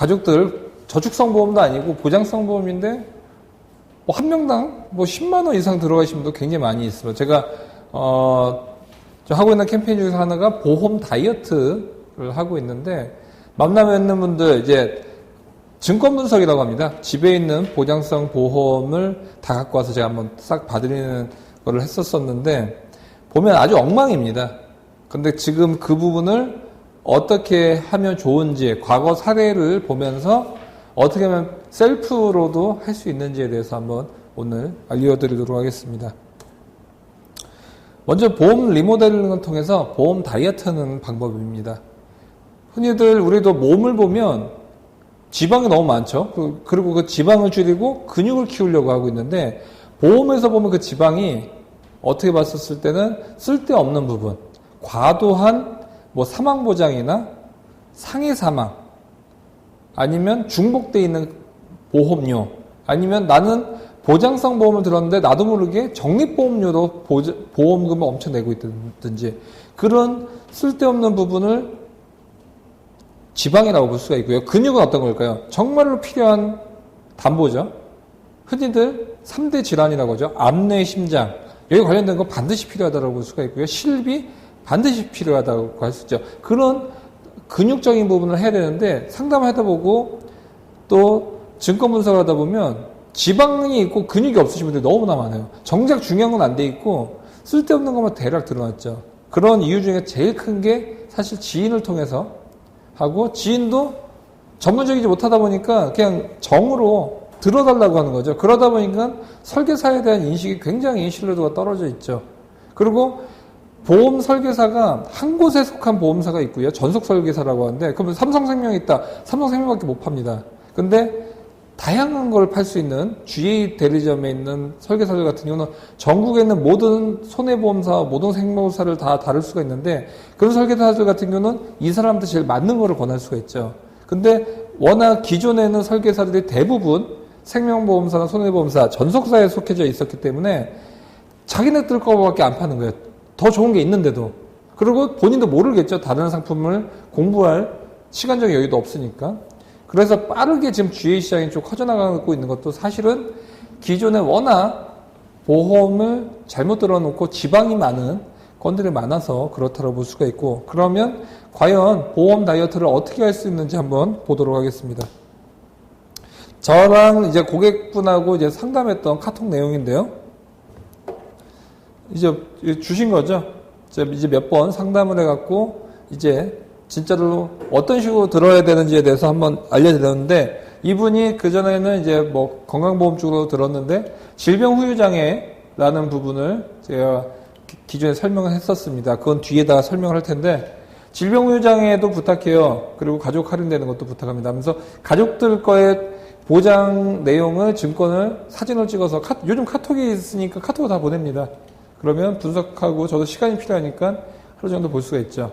가족들 저축성 보험도 아니고 보장성 보험인데 뭐 한 명당 뭐 10만 원 이상 들어가신 분도 굉장히 많이 있어요. 제가 어, 저 하고 있는 캠페인 중에서 하나가 보험 다이어트를 하고 있는데 만나면 있는 분들 이제 증권 분석이라고 합니다. 집에 있는 보장성 보험을 다 갖고 와서 제가 한번 싹 봐드리는 거를 했었었는데 보면 아주 엉망입니다. 근데 지금 그 부분을 어떻게 하면 좋은지 과거 사례를 보면서 어떻게 하면 셀프로도 할 수 있는지에 대해서 한번 오늘 알려드리도록 하겠습니다. 먼저 보험 리모델링을 통해서 보험 다이어트 하는 방법입니다. 흔히들 우리도 몸을 보면 지방이 너무 많죠. 그, 그리고 그 지방을 줄이고 근육을 키우려고 하고 있는데 보험에서 보면 그 지방이 어떻게 봤었을 때는 쓸데없는 부분, 과도한 뭐 사망 보장이나 상해 사망, 아니면 중복돼 있는 보험료, 아니면 나는 보장성 보험을 들었는데 나도 모르게 적립보험료로 보험금을 엄청 내고 있든지 그런 쓸데없는 부분을 지방이라고 볼 수가 있고요. 근육은 어떤 걸까요? 정말로 필요한 담보죠. 흔히들 3대 질환이라고 하죠. 암내 심장. 여기 관련된 건 반드시 필요하다고 볼 수가 있고요. 실비 반드시 필요하다고 할 수 있죠. 그런 근육적인 부분을 해야 되는데 상담하다 보고 또 증권 분석을 하다 보면 지방이 있고 근육이 없으신 분들이 너무나 많아요. 정작 중요한 건 안 돼 있고 쓸데없는 것만 대략 드러났죠. 그런 이유 중에 제일 큰 게 사실 지인을 통해서 하고 지인도 전문적이지 못하다 보니까 그냥 정으로 들어달라고 하는 거죠. 그러다 보니까 설계사에 대한 인식이 굉장히 신뢰도가 떨어져 있죠. 그리고 보험 설계사가 한 곳에 속한 보험사가 있고요. 전속 설계사라고 하는데 그러면 삼성생명이 있다. 삼성생명밖에 못 팝니다. 근데 다양한 걸 팔 수 있는 GA 대리점에 있는 설계사들 같은 경우는 전국에 있는 모든 손해보험사, 모든 생명사를 다 다룰 수가 있는데 그런 설계사들 같은 경우는 이 사람한테 제일 맞는 거를 권할 수가 있죠. 근데 워낙 기존에 있는 설계사들이 대부분 생명보험사나 손해보험사, 전속사에 속해져 있었기 때문에 자기네들 거밖에 안 파는 거예요. 더 좋은 게 있는데도. 그리고 본인도 모르겠죠. 다른 상품을 공부할 시간적 여유도 없으니까. 그래서 빠르게 지금 GA 시장이 좀 커져나가고 있는 것도 사실은 기존에 워낙 보험을 잘못 들어놓고 지방이 많은 건들이 많아서 그렇다고 볼 수가 있고 그러면 과연 보험 다이어트를 어떻게 할 수 있는지 한번 보도록 하겠습니다. 저랑 이제 고객분하고 이제 상담했던 카톡 내용인데요. 이제 주신 거죠. 이제 몇 번 상담을 해갖고 이제 진짜로 어떤 식으로 들어야 되는지에 대해서 한번 알려드렸는데 이분이 그전에는 이제 뭐 건강보험 쪽으로 들었는데 질병 후유장애라는 부분을 제가 기존에 설명을 했었습니다. 그건 뒤에다가 설명을 할 텐데 질병 후유장애도 부탁해요. 그리고 가족 할인되는 것도 부탁합니다. 하면서 가족들 거에 보장 내용을 증권을 사진을 찍어서 카, 요즘 카톡이 있으니까 카톡을 다 보냅니다. 그러면 분석하고 저도 시간이 필요하니까 하루 정도 볼 수가 있죠.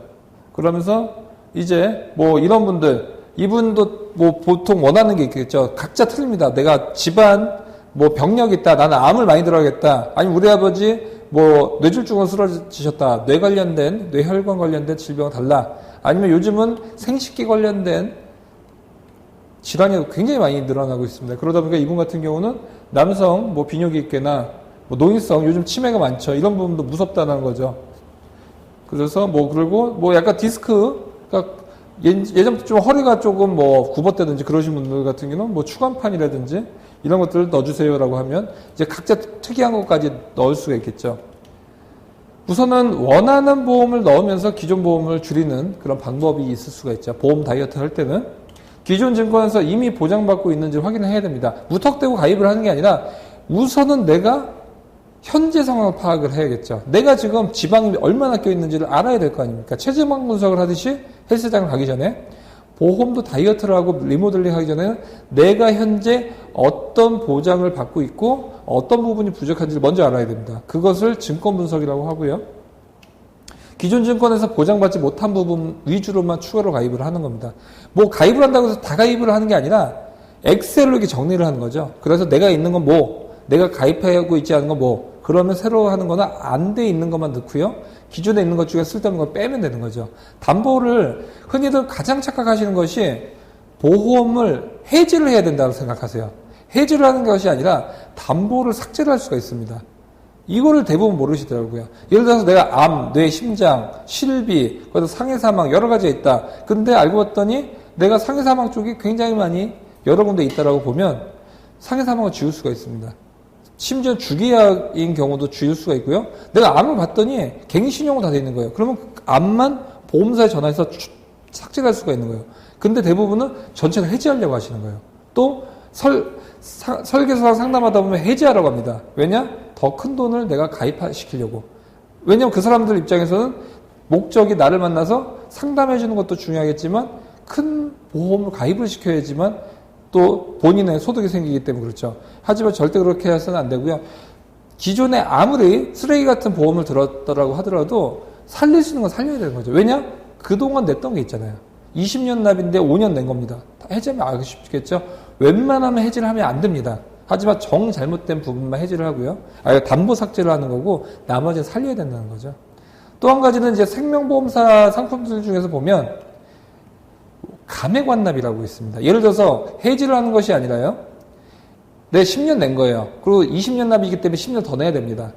그러면서 이제 뭐 이런 분들 이분도 뭐 보통 원하는 게 있겠죠. 각자 틀립니다. 내가 집안 뭐 병력 있다. 나는 암을 많이 들어야겠다. 아니 우리 아버지 뭐 뇌졸중으로 쓰러지셨다. 뇌 관련된 뇌혈관 관련된 질병 달라. 아니면 요즘은 생식기 관련된 질환이 굉장히 많이 늘어나고 있습니다. 그러다 보니까 이분 같은 경우는 남성 뭐 비뇨기계나 뭐 노인성 요즘 치매가 많죠. 이런 부분도 무섭다는 거죠. 그래서 뭐 그리고 뭐 약간 디스크 그러니까 예전부터 좀 허리가 조금 뭐 굽었다든지 그러신 분들 같은 경우는 뭐 추간판이라든지 이런 것들을 넣어주세요라고 하면 이제 각자 특이한 것까지 넣을 수가 있겠죠. 우선은 원하는 보험을 넣으면서 기존 보험을 줄이는 그런 방법이 있을 수가 있죠. 보험 다이어트 할 때는 기존 증권에서 이미 보장받고 있는지 확인을 해야 됩니다. 무턱대고 가입을 하는 게 아니라 우선은 내가 현재 상황을 파악을 해야겠죠. 내가 지금 지방이 얼마나 껴있는지를 알아야 될 거 아닙니까? 체지방 분석을 하듯이 헬스장을 가기 전에 보험도 다이어트를 하고 리모델링 하기 전에는 내가 현재 어떤 보장을 받고 있고 어떤 부분이 부족한지를 먼저 알아야 됩니다. 그것을 증권 분석이라고 하고요. 기존 증권에서 보장받지 못한 부분 위주로만 추가로 가입을 하는 겁니다. 뭐 가입을 한다고 해서 다 가입을 하는 게 아니라 엑셀로 이렇게 정리를 하는 거죠. 그래서 내가 있는 건 뭐, 내가 가입하고 있지 않은 건 뭐, 그러면 새로 하는 거는 안 돼 있는 것만 넣고요. 기존에 있는 것 중에 쓸데없는 걸 빼면 되는 거죠. 담보를 흔히들 가장 착각하시는 것이 보험을 해지를 해야 된다고 생각하세요. 해지를 하는 것이 아니라 담보를 삭제를 할 수가 있습니다. 이거를 대부분 모르시더라고요. 예를 들어서 내가 암, 뇌, 심장, 실비, 거기서 상해 사망 여러 가지가 있다. 근데 알고 봤더니 내가 상해 사망 쪽이 굉장히 많이 여러 군데 있다라고 보면 상해 사망을 지울 수가 있습니다. 심지어 주기약인 경우도 지울 수가 있고요. 내가 암을 봤더니 갱신용으로 다 돼 있는 거예요. 그러면 그 암만 보험사에 전화해서 삭제할 수가 있는 거예요. 근데 대부분은 전체를 해지하려고 하시는 거예요. 또 설, 사, 설계사랑 상담하다 보면 해지하라고 합니다. 왜냐? 더 큰 돈을 내가 가입시키려고. 왜냐면 그 사람들 입장에서는 목적이 나를 만나서 상담해 주는 것도 중요하겠지만 큰 보험을 가입을 시켜야지만 또 본인의 소득이 생기기 때문에 그렇죠. 하지만 절대 그렇게 해서는 안 되고요. 기존에 아무리 쓰레기 같은 보험을 들었더라고 하더라도 살릴 수 있는 건 살려야 되는 거죠. 왜냐? 그동안 냈던 게 있잖아요. 20년 납인데 5년 낸 겁니다. 해지하면 알기 쉽겠죠? 웬만하면 해지를 하면 안 됩니다. 하지만 정 잘못된 부분만 해지를 하고요. 아, 담보 삭제를 하는 거고 나머지는 살려야 된다는 거죠. 또 한 가지는 이제 생명보험사 상품들 중에서 보면 감액 완납이라고 있습니다. 예를 들어서 해지를 하는 것이 아니라요. 내 10년 낸 거예요. 그리고 20년 납이기 때문에 10년 더 내야 됩니다.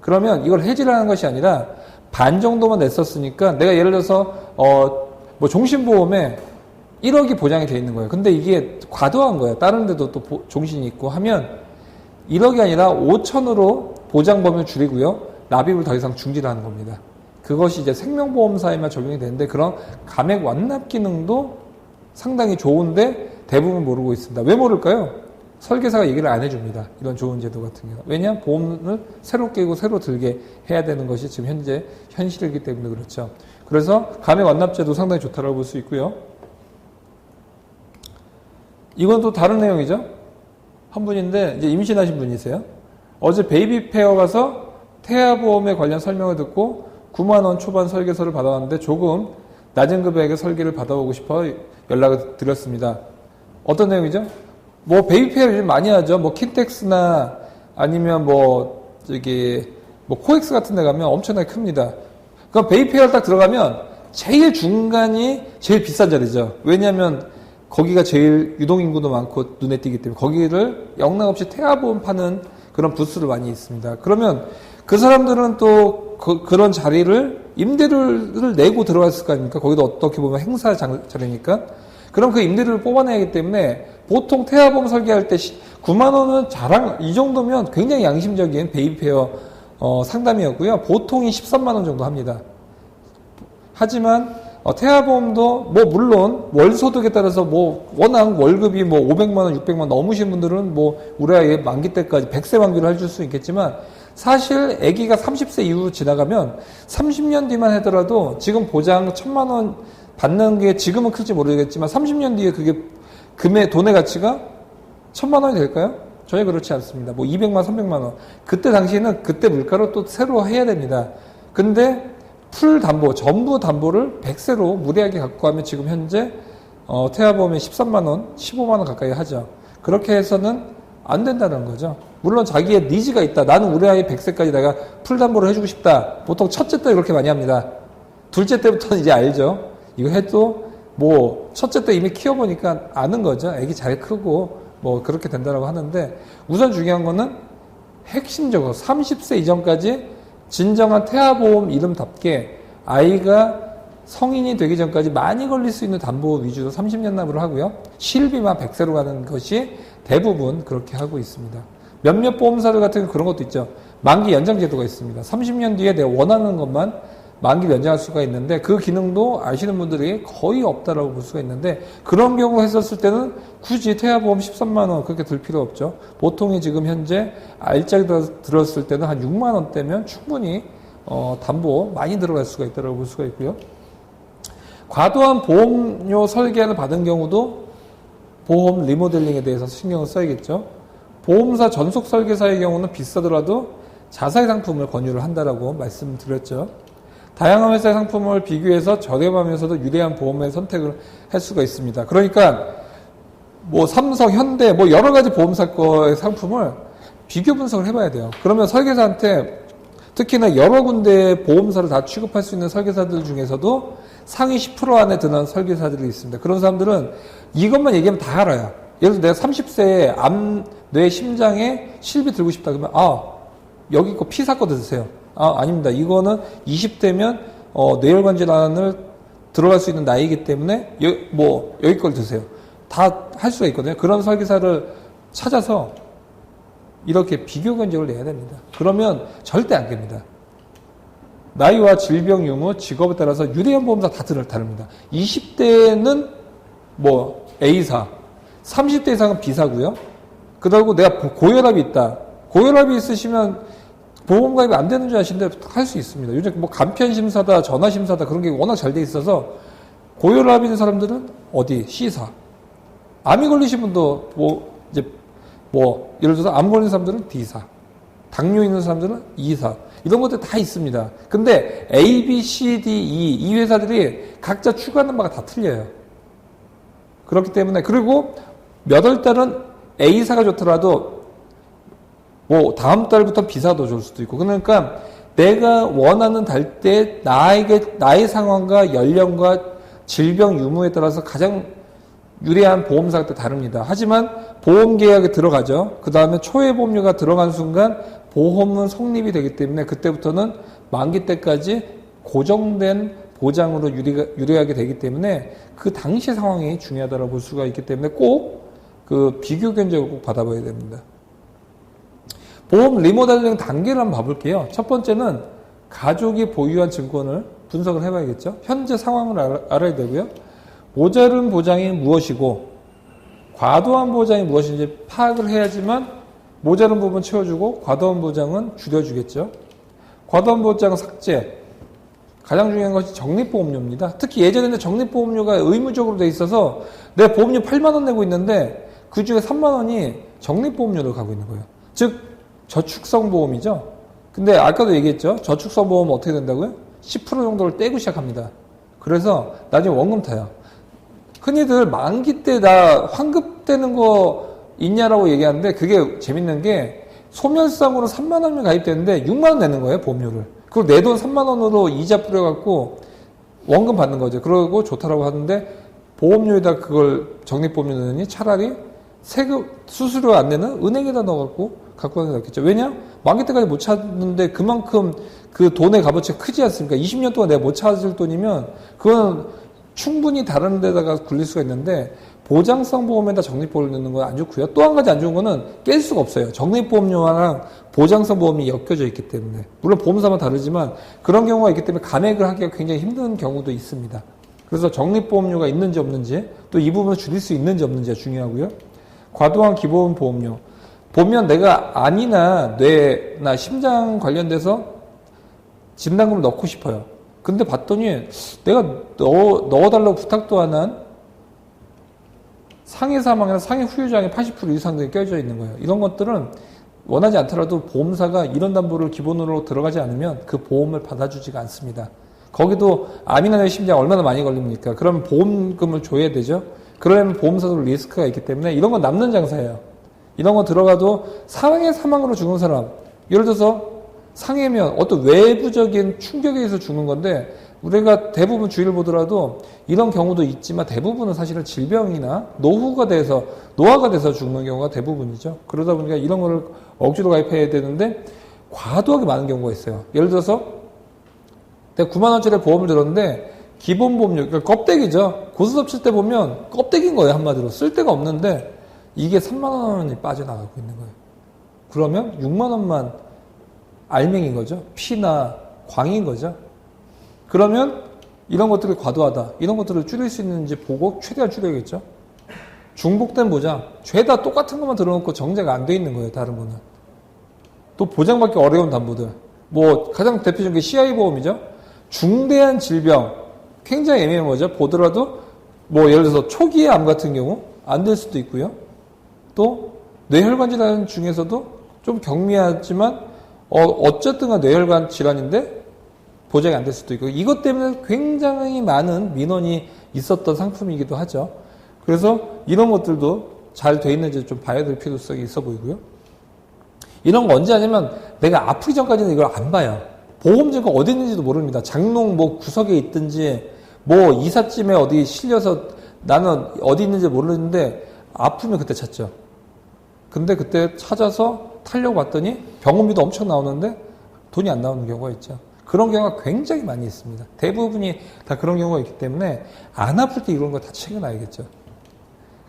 그러면 이걸 해지를 하는 것이 아니라 반 정도만 냈었으니까 내가 예를 들어서 어 뭐 종신보험에 1억이 보장이 돼 있는 거예요. 근데 이게 과도한 거예요. 다른 데도 또 종신이 있고 하면 1억이 아니라 5천으로 보장 범위를 줄이고요. 납입을 더 이상 중지하는 겁니다. 그것이 이제 생명보험사에만 적용이 되는데 그런 감액 완납 기능도 상당히 좋은데 대부분 모르고 있습니다. 왜 모를까요? 설계사가 얘기를 안 해줍니다. 이런 좋은 제도 같은 경우. 왜냐하면 보험을 새로 깨고 새로 들게 해야 되는 것이 지금 현재 현실이기 때문에 그렇죠. 그래서 감액 완납제도 상당히 좋다고 볼 수 있고요. 이건 또 다른 내용이죠. 한 분인데 이제 임신하신 분이세요. 어제 베이비 페어 가서 태아보험에 관련 설명을 듣고 9만 원 초반 설계서를 받아왔는데 조금 낮은 금액의 설계를 받아오고 싶어 연락을 드렸습니다. 어떤 내용이죠? 뭐 베이비 페어 요즘 많이 하죠. 뭐 킨텍스나 아니면 뭐 저기 뭐 코엑스 같은 데 가면 엄청나게 큽니다. 그럼 베이비 페어 딱 들어가면 제일 중간이 제일 비싼 자리죠. 왜냐하면 거기가 제일 유동인구도 많고 눈에 띄기 때문에 거기를 영락없이 태아보험 파는 그런 부스를 많이 있습니다. 그러면 그 사람들은 또 그, 런 자리를 임대료를 내고 들어갔을 거 아닙니까? 거기도 어떻게 보면 행사 자리니까. 그럼 그 임대료를 뽑아내야 하기 때문에 보통 태아보험 설계할 때 9만 원은 자랑 이 정도면 굉장히 양심적인 베이페어 어, 상담이었고요. 보통이 13만 원 정도 합니다. 하지만 어, 태아보험도 뭐 물론 월 소득에 따라서 뭐 워낙 월급이 뭐 500만 원, 600만 원 넘으신 분들은 뭐 우리 아이 만기 때까지 100세 만기를 해줄 수 있겠지만 사실 아기가 30세 이후 지나가면 30년 뒤만 하더라도 지금 보장 1000만 원 받는 게 지금은 클지 모르겠지만 30년 뒤에 그게 금의 돈의 가치가 1000만 원이 될까요? 전혀 그렇지 않습니다. 뭐 200만, 300만 원. 그때 당시에는 그때 물가로 또 새로 해야 됩니다. 근데 풀 담보, 전부 담보를 100세로 무리하게 갖고 가면 지금 현재 어, 태아보험에 13만 원, 15만 원 가까이 하죠. 그렇게 해서는 안 된다는 거죠. 물론 자기의 니즈가 있다. 나는 우리 아이 100세까지 내가 풀 담보를 해주고 싶다. 보통 첫째 때 그렇게 많이 합니다. 둘째 때부터는 이제 알죠. 이거 해도 뭐 첫째 때 이미 키워보니까 아는 거죠. 애기 잘 크고 뭐 그렇게 된다고 하는데 우선 중요한 거는 핵심적으로 30세 이전까지 진정한 태아보험 이름답게 아이가 성인이 되기 전까지 많이 걸릴 수 있는 담보 위주로 30년 납부를 하고요. 실비만 100세로 가는 것이 대부분 그렇게 하고 있습니다. 몇몇 보험사들 같은 그런 것도 있죠. 만기 연장 제도가 있습니다. 30년 뒤에 내가 원하는 것만 만기를 연장할 수가 있는데 그 기능도 아시는 분들이 거의 없다라고 볼 수가 있는데 그런 경우 했었을 때는 굳이 태아보험 13만 원 그렇게 들 필요 없죠. 보통이 지금 현재 알짜리 들었을 때는 한 6만 원대면 충분히 어, 담보 많이 들어갈 수가 있다고 볼 수가 있고요. 과도한 보험료 설계를 받은 경우도 보험 리모델링에 대해서 신경을 써야겠죠. 보험사 전속 설계사의 경우는 비싸더라도 자사의 상품을 권유를 한다라고 말씀드렸죠. 다양한 회사의 상품을 비교해서 저렴하면서도 유리한 보험의 선택을 할 수가 있습니다. 그러니까 뭐 삼성, 현대 뭐 여러 가지 보험사 거의 상품을 비교 분석을 해봐야 돼요. 그러면 설계사한테 특히나 여러 군데 보험사를 다 취급할 수 있는 설계사들 중에서도 상위 10% 안에 드는 설계사들이 있습니다. 그런 사람들은 이것만 얘기하면 다 알아요. 예를 들어 내가 30세에 암, 뇌, 심장에 실비 들고 싶다 그러면 아 여기 거 피사 거 드세요. 아 아닙니다. 이거는 20대면 어, 뇌혈관 질환을 들어갈 수 있는 나이이기 때문에 여, 뭐 여기 걸 드세요. 다 할 수가 있거든요. 그런 설계사를 찾아서 이렇게 비교 견적을 내야 됩니다. 그러면 절대 안 됩니다. 나이와 질병 유무, 직업에 따라서 유대한 보험사 다 다릅니다. 20대는 뭐 A사, 30대 이상은 B사고요. 그러고 내가 고혈압이 있다. 고혈압이 있으시면 보험 가입이 안 되는 줄 아시는데 할 수 있습니다. 요즘 뭐 간편 심사다, 전화 심사다 그런 게 워낙 잘 돼 있어서 고혈압 있는 사람들은 어디 C사. 암이 걸리신 분도 뭐 이제 뭐 예를 들어서 암 걸린 사람들은 D사. 당뇨 있는 사람들은 E사. 이런 것들 다 있습니다. 근데 A, B, C, D, E 이 회사들이 각자 추구하는 바가 다 틀려요. 그렇기 때문에 그리고 몇 월 달은 A사가 좋더라도 뭐 다음 달부터 B사도 좋을 수도 있고 그러니까 내가 원하는 달 때 나에게 나의 상황과 연령과 질병 유무에 따라서 가장 유리한 보험사가 또 다릅니다. 하지만 보험 계약에 들어가죠. 그 다음에 초회 보험료가 들어간 순간 보험은 성립이 되기 때문에 그때부터는 만기 때까지 고정된 보장으로 유리가, 유리 하게 되기 때문에 그 당시 상황이 중요하다고 볼 수가 있기 때문에 꼭 그 비교 견적을 꼭 받아봐야 됩니다. 보험 리모델링 단계를 한번 봐볼게요. 첫 번째는 가족이 보유한 증권을 분석을 해봐야겠죠. 현재 상황을 알아야 되고요. 모자른 보장이 무엇이고 과도한 보장이 무엇인지 파악을 해야지만 모자른 부분 채워주고 과도한 보장은 줄여주겠죠. 과도한 보장 삭제. 가장 중요한 것이 적립보험료입니다. 특히 예전에는 적립보험료가 의무적으로 돼 있어서 내 보험료 8만 원 내고 있는데 그 중에 3만 원이 적립보험료로 가고 있는 거예요. 즉 저축성 보험이죠. 근데 아까도 얘기했죠. 저축성 보험 어떻게 된다고요? 10% 정도를 떼고 시작합니다. 그래서 나중에 원금 타요. 흔히들 만기 때 나 환급되는 거 있냐라고 얘기하는데 그게 재밌는 게 소멸상으로 3만 원이 가입되는데 6만 원 내는 거예요 보험료를. 그걸 내 돈 3만 원으로 이자 뿌려갖고 원금 받는 거죠. 그러고 좋다라고 하는데 보험료에다 그걸 적립보험료 넣으니 차라리 세금 수수료 안 내는 은행에다 넣어갖고 갖고 가는 게 낫겠죠. 왜냐? 만기 때까지 못 찾는데 그만큼 그 돈의 값어치가 크지 않습니까? 20년 동안 내가 못 찾을 돈이면 그건 충분히 다른 데다가 굴릴 수가 있는데 보장성 보험에다 적립보험을 넣는 건 안 좋고요. 또 한 가지 안 좋은 거는 깰 수가 없어요. 적립보험료랑 보장성 보험이 엮여져 있기 때문에. 물론 보험사만 다르지만 그런 경우가 있기 때문에 감액을 하기가 굉장히 힘든 경우도 있습니다. 그래서 적립보험료가 있는지 없는지 또 이 부분을 줄일 수 있는지 없는지가 중요하고요. 과도한 기본 보험료. 보면 내가 안이나 뇌나 심장 관련돼서 진단금을 넣고 싶어요. 근데 봤더니 내가 넣어, 넣어달라고 부탁도 안 한 상해 사망이나 상해 후유장애 80% 이상 이 껴져 있는 거예요. 이런 것들은 원하지 않더라도 보험사가 이런 담보를 기본으로 들어가지 않으면 그 보험을 받아주지가 않습니다. 거기도 암이나 뇌 심장 얼마나 많이 걸립니까? 그러면 보험금을 줘야 되죠. 그러려면 보험사도 리스크가 있기 때문에 이런 건 남는 장사예요. 이런 거 들어가도 상해 사망으로 죽은 사람, 예를 들어서 상해면 어떤 외부적인 충격에 의해서 죽는 건데 우리가 대부분 주의를 보더라도 이런 경우도 있지만 대부분은 사실은 질병이나 노후가 돼서 노화가 돼서 죽는 경우가 대부분이죠. 그러다 보니까 이런 거를 억지로 가입해야 되는데 과도하게 많은 경우가 있어요. 예를 들어서 내가 9만 원짜리 보험을 들었는데 기본 보험료 그러니까 껍데기죠. 고스톱 칠 때 보면 껍데기인 거예요 한마디로 쓸 데가 없는데 이게 3만 원이 빠져나가고 있는 거예요. 그러면 6만 원만 알맹인 거죠. 피나 광인 거죠. 그러면 이런 것들이 과도하다. 이런 것들을 줄일 수 있는지 보고 최대한 줄여야겠죠. 중복된 보장. 죄다 똑같은 것만 들어놓고 정제가 안 돼 있는 거예요. 다른 거는. 또 보장받기 어려운 담보들. 뭐 가장 대표적인 게 CI 보험이죠. 중대한 질병. 굉장히 애매한 거죠. 보더라도 뭐 예를 들어서 초기의 암 같은 경우 안 될 수도 있고요. 또 뇌혈관 질환 중에서도 좀 경미하지만 어, 어쨌든 간 뇌혈관 질환인데 보장이 안 될 수도 있고 이것 때문에 굉장히 많은 민원이 있었던 상품이기도 하죠. 그래서 이런 것들도 잘 돼 있는지 좀 봐야 될 필요성이 있어 보이고요. 이런 거 언제 하냐면 내가 아프기 전까지는 이걸 안 봐요. 보험증가 어디 있는지도 모릅니다. 장롱 뭐 구석에 있든지 뭐 이삿짐에 어디 실려서 나는 어디 있는지 모르는데 아프면 그때 찾죠. 근데 그때 찾아서 타려고 봤더니 병원비도 엄청 나오는데 돈이 안 나오는 경우가 있죠. 그런 경우가 굉장히 많이 있습니다. 대부분이 다 그런 경우가 있기 때문에 안 아플 때 이런 거 다 챙겨놔야겠죠.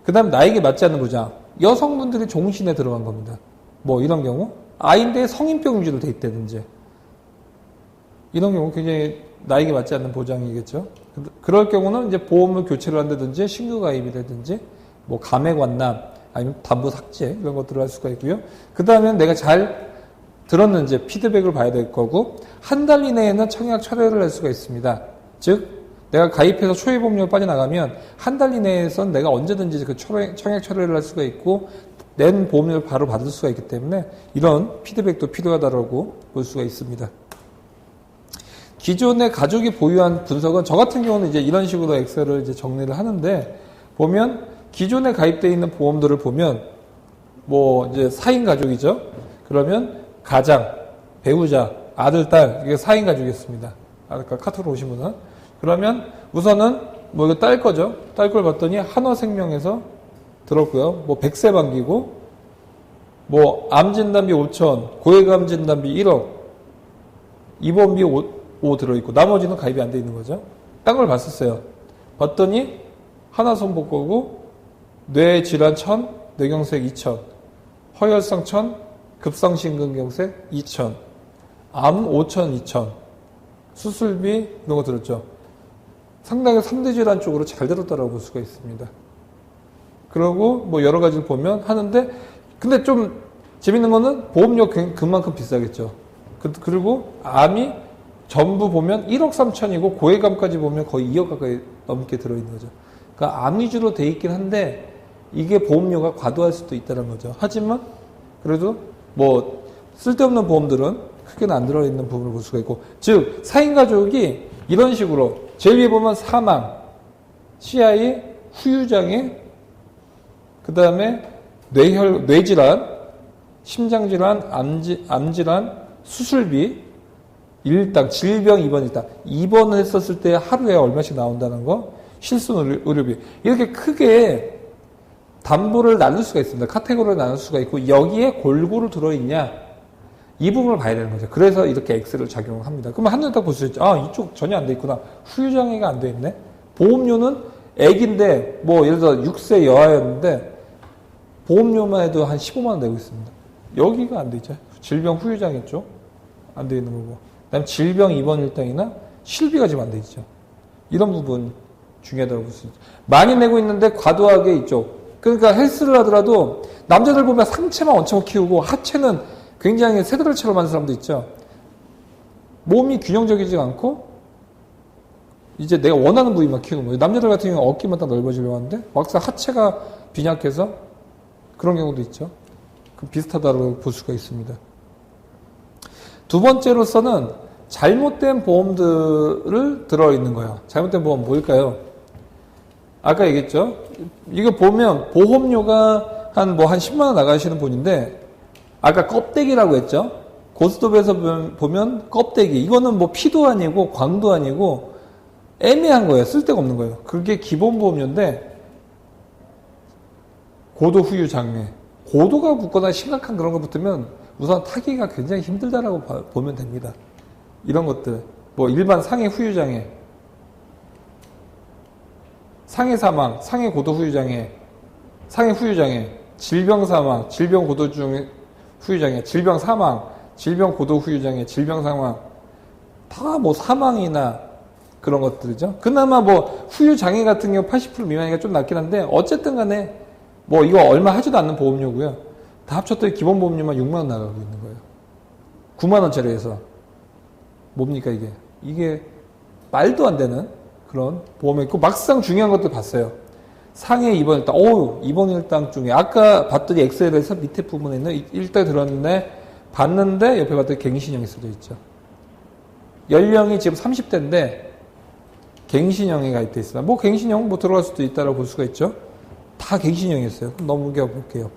그 다음 나에게 맞지 않는 보장. 여성분들이 종신에 들어간 겁니다. 뭐 이런 경우 아이인데 성인병 위주로 돼 있다든지 이런 경우 굉장히 나에게 맞지 않는 보장이겠죠. 그럴 경우는 이제 보험을 교체를 한다든지 신규 가입이라든지 뭐 감액 완납 아니면 담보 삭제 이런 것들을 할 수가 있고요. 그 다음에는 내가 잘 들었는지 피드백을 봐야 될 거고 한 달 이내에는 청약 철회를 할 수가 있습니다. 즉 내가 가입해서 초회 보험료 빠져나가면 한 달 이내에선 내가 언제든지 그 철회, 청약 철회를 할 수가 있고 낸 보험료를 바로 받을 수가 있기 때문에 이런 피드백도 필요하다고 볼 수가 있습니다. 기존의 가족이 보유한 분석은 저 같은 경우는 이제 이런 식으로 엑셀을 이제 정리를 하는데 보면 기존에 가입되어 있는 보험들을 보면 뭐 이제 4인 가족이죠. 그러면 가장, 배우자, 아들, 딸 이게 4인 가족이었습니다. 아까 카톡으로 오신 분은 그러면 우선은 뭐 이거 딸 거죠. 딸 걸 봤더니 한화생명에서 들었고요. 뭐 백세 반기고 뭐 암진단비 5천, 고액암 진단비 1억, 입원비 5, 5 들어있고 나머지는 가입이 안 돼 있는 거죠. 딴 걸 봤었어요. 봤더니 하나손 복 거고 뇌질환 1000, 뇌경색 2000, 허혈성 1000, 급성심근경색 2000, 암 5000, 2000, 수술비 이런 거 들었죠. 상당히 3대 질환 쪽으로 잘 들었다라고 볼 수가 있습니다. 그러고 뭐 여러 가지를 보면 하는데 근데 좀 재밌는 거는 보험료 그만큼 비싸겠죠. 그, 그리고 암이 전부 보면 1억 3천이고 고액암까지 보면 거의 2억 가까이 넘게 들어있는 거죠. 그러니까 암 위주로 돼 있긴 한데 이게 보험료가 과도할 수도 있다는 거죠. 하지만 그래도 뭐 쓸데없는 보험들은 크게는 안 들어있는 부분을 볼 수가 있고 즉 4인 가족이 이런 식으로 제일 위에 보면 사망, CI, 후유장애, 그 다음에 뇌혈, 뇌질환, 심장질환, 암지, 암질환, 수술비, 일당, 질병 입원 일당. 입원을 했었을 때 하루에 얼마씩 나온다는 거, 실손 의료비. 이렇게 크게 담보를 나눌 수가 있습니다. 카테고리를 나눌 수가 있고, 여기에 골고루 들어있냐, 이 부분을 봐야 되는 거죠. 그래서 이렇게 엑셀을 작용합니다. 그러면 한눈에 딱 볼 수 있죠. 아, 이쪽 전혀 안 돼 있구나. 후유장애가 안 돼 있네. 보험료는 애기인데, 뭐, 예를 들어 6세 여아였는데, 보험료만 해도 한 15만 원 내고 있습니다. 여기가 안 돼 있죠. 질병 후유장애 쪽. 안 돼 있는 거고. 그 다음 질병 입원 일당이나 실비가 지금 안 돼 있죠. 이런 부분 중요하다고 볼 수 있죠. 많이 내고 있는데 과도하게 이쪽. 그러니까 헬스를 하더라도 남자들 보면 상체만 엄청 키우고 하체는 굉장히 새들처럼 하는 사람도 있죠. 몸이 균형적이지 않고 이제 내가 원하는 부위만 키우는 거예요. 남자들 같은 경우는 어깨만 딱 넓어지려고 하는데 막상 하체가 빈약해서 그런 경우도 있죠. 그 비슷하다고 볼 수가 있습니다. 두 번째로서는 잘못된 보험들을 들어있는 거예요. 잘못된 보험 뭘까요? 아까 얘기했죠. 이거 보면 보험료가 한뭐 한 10만 원 나가시는 분인데 아까 껍데기라고 했죠. 고스톱에서 보면 껍데기. 이거는 뭐 피도 아니고 광도 아니고 애매한 거예요. 쓸데가 없는 거예요. 그게 기본 보험료인데 고도 후유 장애. 고도가 붙거나 심각한 그런 거 붙으면 우선 타기가 굉장히 힘들다라고 보면 됩니다. 이런 것들. 뭐 일반 상해 후유 장애. 상해 사망, 상해 고도 후유 장애, 상해 후유 장애, 질병 사망, 질병 고도 중 후유장애, 질병 사망, 질병 고도 후유장애, 질병 사망, 다 뭐 사망이나 그런 것들이죠. 그나마 뭐 후유 장애 같은 경우 80% 미만이니까 좀 낫긴 한데 어쨌든 간에 뭐 이거 얼마 하지도 않는 보험료고요. 다 합쳤더니 기본 보험료만 6만 원 나가고 있는 거예요. 9만 원짜리 해서 뭡니까 이게? 이게 말도 안 되는 그런 보험이 있고 막상 중요한 것도 봤어요. 상해 입원 일당, 어우, 입원 일당 중에, 아까 봤더니 엑셀에서 밑에 부분에 있는 일당 들었는데, 봤는데, 옆에 봤더니 갱신형이 써져 있죠. 연령이 지금 30대인데, 갱신형에 가입되어 있습니다. 뭐, 갱신형 뭐 들어갈 수도 있다고 볼 수가 있죠. 다 갱신형이었어요. 그럼 넘겨 볼게요.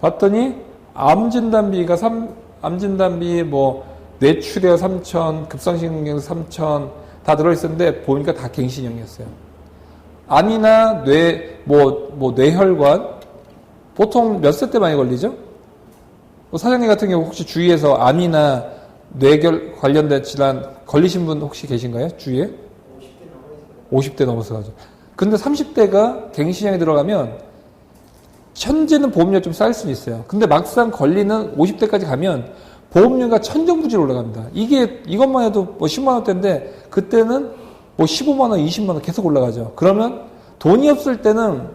봤더니, 암 진단비가 3, 암 진단비 뭐 뇌출혈 3천, 급성심경 3천 다 들어있었는데 보니까 다 갱신형이었어요. 암이나 뇌, 뭐, 뭐 뇌혈관 보통 몇 세 때 많이 걸리죠? 뭐 사장님 같은 경우 혹시 주위에서 암이나 뇌결 관련된 질환 걸리신 분 혹시 계신가요? 주위에? 50대 넘어서 가죠. 근데 30대가 갱신형에 들어가면 현재는 보험료 좀 쌓일 수는 있어요. 근데 막상 걸리는 50대까지 가면 보험료가 천정부지로 올라갑니다. 이게 이것만 해도 뭐 10만 원대인데 그때는 뭐 15만 원, 20만 원 계속 올라가죠. 그러면 돈이 없을 때는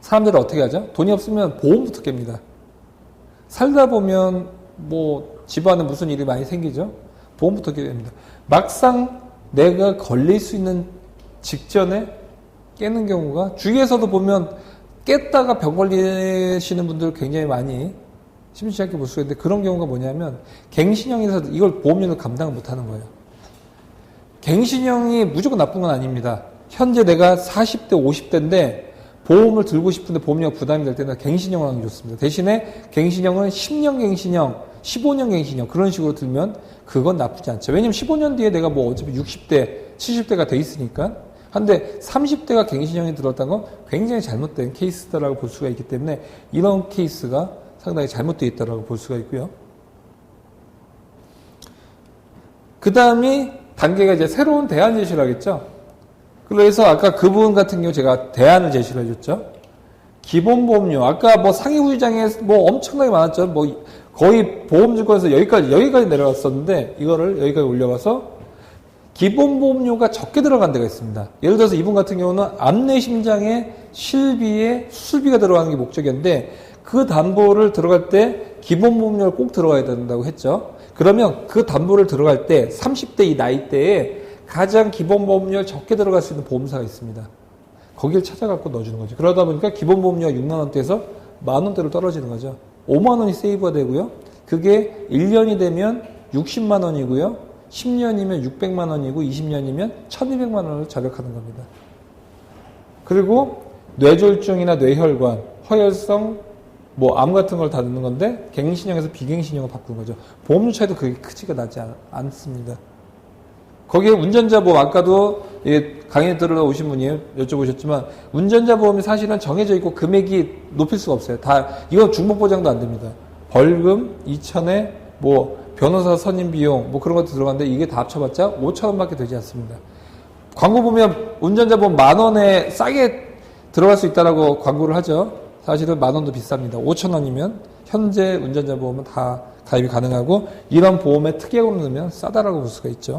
사람들은 어떻게 하죠? 돈이 없으면 보험부터 깹니다. 살다 보면 뭐 집안에 무슨 일이 많이 생기죠? 보험부터 깹니다. 막상 내가 걸릴 수 있는 직전에 깨는 경우가 주위에서도 보면 깼다가 병 걸리시는 분들 굉장히 많이 심심치 않게 볼 수가 있는데 그런 경우가 뭐냐면 갱신형에서 이걸 보험료를 감당을 못하는 거예요. 갱신형이 무조건 나쁜 건 아닙니다. 현재 내가 40대, 50대인데 보험을 들고 싶은데 보험료가 부담이 될 때는 갱신형을 하는 게 좋습니다. 대신에 갱신형은 10년 갱신형, 15년 갱신형 그런 식으로 들면 그건 나쁘지 않죠. 왜냐면 15년 뒤에 내가 뭐 어차피 60대, 70대가 돼 있으니까. 한데 30대가 갱신형이 들었다는 건 굉장히 잘못된 케이스다라고 볼 수가 있기 때문에 이런 케이스가 상당히 잘못되어 있다라고 볼 수가 있고요. 그 다음이 단계가 이제 새로운 대안 제시를 하겠죠. 그래서 아까 그분 같은 경우 제가 대안을 제시를 해줬죠. 기본 보험료. 아까 뭐 상위 후유장에 뭐 엄청나게 많았죠. 뭐 거의 보험증권에서 여기까지, 여기까지 내려갔었는데 이거를 여기까지 올려가서 기본 보험료가 적게 들어간 데가 있습니다. 예를 들어서 이분 같은 경우는 암내 심장에 실비에 수술비가 들어가는 게 목적이었는데 그 담보를 들어갈 때 기본 보험료를 꼭 들어가야 된다고 했죠. 그러면 그 담보를 들어갈 때 30대 이 나이대에 가장 기본 보험료를 적게 들어갈 수 있는 보험사가 있습니다. 거기를 찾아갖고 넣어주는 거죠. 그러다 보니까 기본 보험료가 6만 원대에서 만 원대로 떨어지는 거죠. 5만 원이 세이브가 되고요. 그게 1년이 되면 60만 원이고요. 10년이면 600만 원이고 20년이면 1200만 원을 절약하는 겁니다. 그리고 뇌졸중이나 뇌혈관, 허혈성, 뭐 암 같은 걸 다 넣는 건데 갱신형에서 비갱신형을 바꾸는 거죠. 보험료 차이도 그렇게 크지가 나지 않, 습니다 거기에 운전자 보험 아까도 강의 들으러 오신 분이 여쭤보셨지만 운전자 보험이 사실은 정해져 있고 금액이 높일 수가 없어요. 다 이건 중복 보장도 안 됩니다. 벌금 2천에 뭐 변호사 선임 비용 뭐 그런 것도 들어가는데 이게 다 합쳐봤자 5천 원밖에 되지 않습니다. 광고 보면 운전자 보험 만 원에 싸게 들어갈 수 있다라고 광고를 하죠. 사실은 만 원도 비쌉니다. 5천 원이면 현재 운전자 보험은 다 가입이 가능하고 이런 보험에 특약으로 넣으면 싸다라고 볼 수가 있죠.